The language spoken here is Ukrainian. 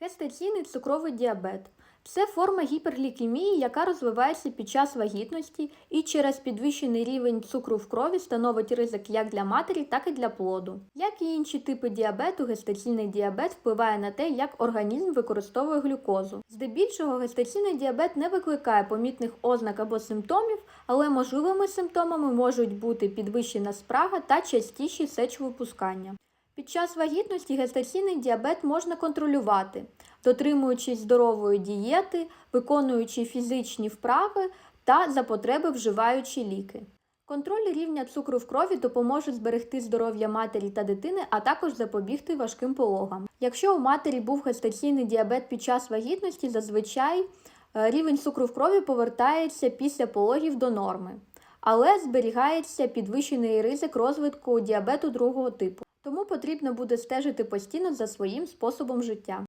Гестаційний цукровий діабет це форма гіперглікемії, яка розвивається під час вагітності і через підвищений рівень цукру в крові становить ризик як для матері, так і для плоду. Як і інші типи діабету, гестаційний діабет впливає на те, як організм використовує глюкозу. Здебільшого гестаційний діабет не викликає помітних ознак або симптомів, але можливими симптомами можуть бути підвищена спрага та частіші сечовипускання. Під час вагітності гестаційний діабет можна контролювати, дотримуючись здорової дієти, виконуючи фізичні вправи та за потреби вживаючи ліки. Контроль рівня цукру в крові допоможе зберегти здоров'я матері та дитини, а також запобігти важким пологам. Якщо у матері був гестаційний діабет під час вагітності, зазвичай е, рівень цукру в крові повертається після пологів до норми, але зберігається підвищений ризик розвитку діабету другого типу. Тому потрібно буде стежити постійно за своїм способом життя.